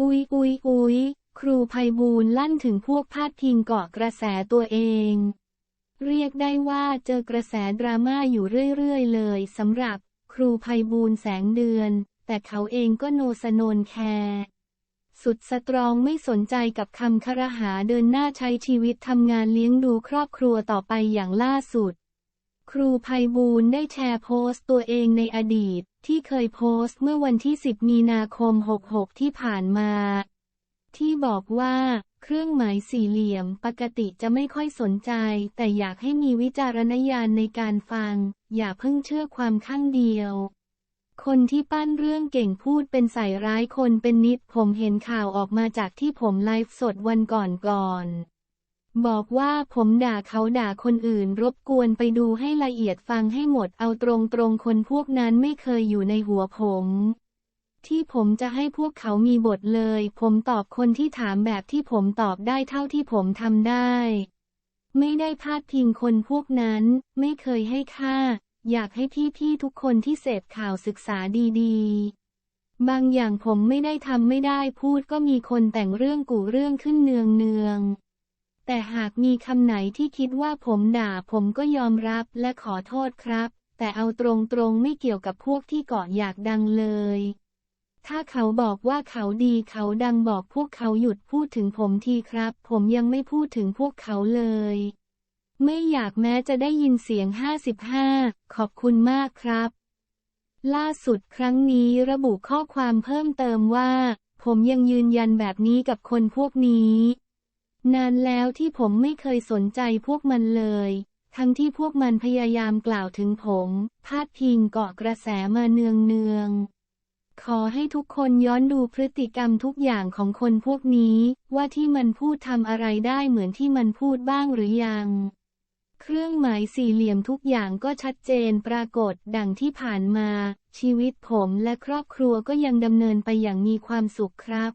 อุ๊ยอุ๊ยอุ๊ยครูไพบูลลั่นถึงพวกพาดพิงเกาะกระแสตัวเอง เรียกได้ว่าเจอกระแสดราม่าอยู่เรื่อยๆเลยสำหรับครูไพบูลแสงเดือน แต่เขาเองก็โนสนนแคร์สุดสตรองไม่สนใจกับคำคารหาเดินหน้าใช้ชีวิตทำงานเลี้ยงดูครอบครัวต่อไปอย่างล่าสุด ครูไพบูลได้แชร์โพสต์ตัวเองในอดีต ที่เคยโพสต์เมื่อวันที่ 10 มีนาคม 66 ที่ผ่านมา ที่บอกว่า เครื่องหมายสี่เหลี่ยมปกติจะไม่ค่อยสนใจ แต่อยากให้มีวิจารณญาณในการฟัง อย่าเพิ่งเชื่อความข้างเดียว คนที่ปั้นเรื่องเก่งพูดเป็นใส่ร้ายคนเป็นนิดผมเห็นข่าวออกมาจากที่ผมไลฟ์สดวันก่อนก่อน บอกว่าผมด่าเขาด่าคนอื่นรบกวนไปดูให้ละเอียดฟังให้หมดเอาตรงๆคนพวกนั้นไม่เคยอยู่ในหัวผม ที่ผมจะให้พวกเขามีบทเลย ผมตอบคนที่ถามแบบที่ผมตอบได้เท่าที่ผมทำได้ ไม่ได้พาดพิงคนพวกนั้น ไม่เคยให้ค่า อยากให้พี่ๆทุกคนที่เสพข่าวศึกษาดีๆบางอย่างผมไม่ได้ทำไม่ได้พูดก็มีคนแต่งเรื่องกู่เรื่องขึ้นเนืองเนือง แต่หากมีคำไหนที่คิดว่าผมด่าผมก็ยอมรับและขอโทษครับ แต่เอาตรงๆไม่เกี่ยวกับพวกที่เกาะอยากดังเลย ถ้าเขาบอกว่าเขาดีเขาดังบอกพวกเขาหยุดพูดถึงผมทีครับ ผมยังไม่พูดถึงพวกเขาเลย ไม่อยากแม้จะได้ยินเสียง 55 ขอบคุณมากครับ ล่าสุดครั้งนี้ระบุข้อความเพิ่มเติมว่า ผมยังยืนยันแบบนี้กับคนพวกนี้ นานแล้วที่ผมไม่เคยสนใจพวกมันเลย ทั้งที่พวกมันพยายามกล่าวถึงผม พาดพิงเกาะกระแสมาเนืองเนืองๆขอให้ทุกคนย้อนดูพฤติกรรมทุกอย่างของคนพวกนี้ ว่าที่มันพูดทำอะไรได้เหมือนที่มันพูดบ้างหรือยัง เครื่องหมายสี่เหลี่ยมทุกอย่างก็ชัดเจนปรากฏดังที่ผ่านมา ชีวิตผมและครอบครัวก็ยังดำเนินไปอย่างมีความสุขครับ